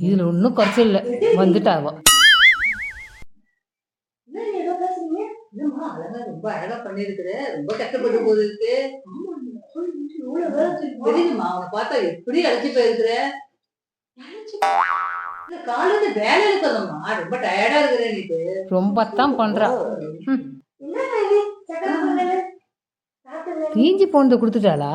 இதுல ஒன்றும் குறைச்சல் இல்லை. வந்துட்டாவோ. ரொம்ப அழகா பண்ணிருக்கிற ரொம்ப கஷ்டப்பட்டு போகுது அவனை பார்த்தா எப்படி அழைச்சி போயிருக்கிற இருந்து வேலை இருக்கணும்மா ரொம்ப டயர்டா இருக்கிற நீட்டு ரொம்ப தான் பண்றா. என்னண்ணா இது? சக்கரை பொங்கல்? சாப்பிட்டு தீஞ்சி போனதை கொடுத்துட்டாளா?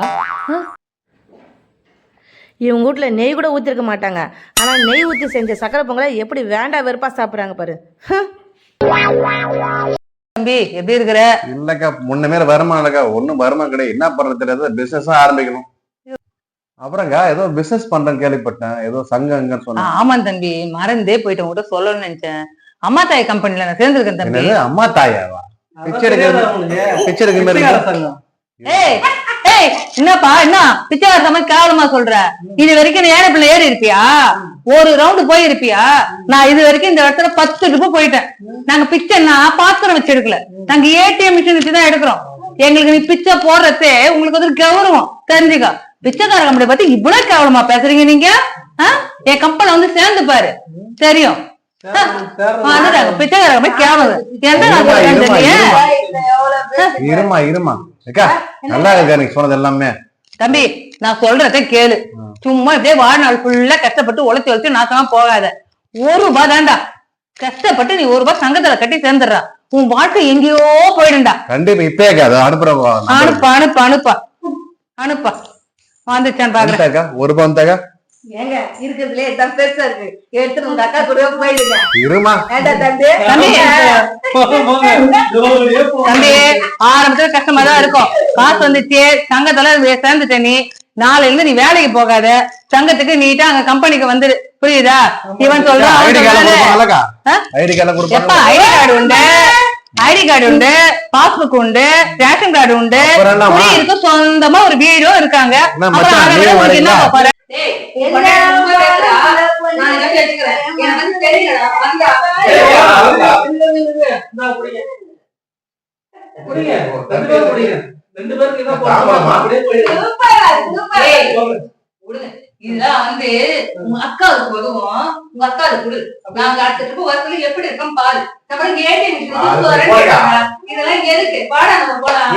இவங்க வீட்டில் நெய் கூட ஊற்றிருக்க மாட்டாங்க. ஆனால் நெய் ஊற்றி செஞ்ச சக்கரை பொங்கலை எப்படி வேண்டா வெறுப்பா சாப்பிட்றாங்க பாரு. தம்பி எப்படி இருக்கிற? இல்லக்கா முன்ன மேல வருமானம் இல்லக்கா. ஒண்ணும் வருமானம் கிடையாது. என்ன பண்றது தெரியாது பிசினஸ் ஆரம்பிக்கணும். அப்புறம்க்கா ஏதோ பிசினஸ் பண்றேன்னு கேள்விப்பட்டேன். ஏதோ சங்கங்கன்னு சொன்னேன். ஆமா தம்பி. மறந்தே போயிட்டேன். உங்ககிட்ட சொல்லணும்னு நினைச்சேன். அம்மா தாய் கம்பெனில நான் சேர்ந்திருக்கேன் தம்பி. என்னது? அம்மா தாயாவா பிச்சை எடுக்கிறது பிச்சை எடுக்கிற மாதிரி. ஏய் ஏய் என்னப்பா என்ன? பிச்சைக்கார மாதிரி கேவலமா சொல்ற? இது வரைக்கும் நீ ஏரோப்ளேன் ஏறி இருப்பியா? ஒரு ரவுண்டு போயிருப்பியா நான் இது வரைக்கும் இந்த இடத்துல பத்து ட்ரிப்பு போயிட்டேன். நாங்க பிச்சைன்னா பாத்திரம் வச்சு எடுக்கல. நாங்க ஏடிஎம் மிஷின் வச்சு தான் எடுக்கிறோம். எங்களுக்கு நீ பிச்சை போடுறதே உங்களுக்கு வந்து கௌரவம். தெரிஞ்சுக்கோ. பிச்சைக்கார கம்பெனி பத்தி இவ்வளவு கேவலமா பேசுறீங்க நீங்க? என் கம்பெனி வந்து சேர்ந்து பாரு. தெரியும். பிச்சைக்கார கம்பெனி கேவலம் எந்த நான் இருமா, சொல்றேன் இருமா, இருமா. அக்கா நல்லா இருக்கா நீங்க சொன்னது எல்லாமே? தம்பி நான் சொல்றத கேளு. சும்மா இப்படியே வாழ்நாள் ஃபுல்லா கஷ்டப்பட்டு உழைச்சு உழைச்சு நாசமா போகாத. ஒரு ரூபாய் தான்டா கஷ்டப்பட்டு நீ ஒரு ரூபாய் சங்கத்துல கட்டி சேர்ந்துடுறா. உன் வாழ்க்கை எங்கேயோ போயிடும்டா. கண்டிப்பா அதை அனுப்புறோம் அனுப்பா அனுப்பா அனுப்பா. அனுப்பா. வந்துச்சான்னு பாக்குறேன் ஒரு ரூபாய் வந்தாக்கா ஏங்க இருக்கிறதுலே இதான் பெருசா இருக்கு. எடுத்துட்டு உங்க அக்கா கூட போயிடுங்க. இருமா. தம்பி? தம்பி தம்பி ஆரம்பத்துல கஷ்டமா தான் இருக்கும். காசு வந்துச்சு சங்கத்துல சேர்ந்துட்ட நீ நாளைல இருந்து நீ வேலைக்கு போகாத. சங்கத்துக்கு நீட்டா அங்க கம்பெனிக்கு வந்துரு புரியுதா? இவன் சொல்றான் ஐடி கார்டு உண்டு? ஐடி கார்டு உண்டு பாஸ்புக் உண்டு ரேஷன் கார்டு உண்டு. இருக்கு சொந்தமா ஒரு வீடும் இருக்காங்க. என்ன? இதெல்லாம் வந்து உங்க அக்காவுக்கு உதவும் உங்க அக்காவுக்கு கொடு நாங்க அடுத்த ட்ரிப் வரக்குள்ள எப்படி இருக்கோம் பாரு. அப்புறம் ஏடிஎம் இதெல்லாம் எதுக்கு? பாடா நம்ம போலாம்.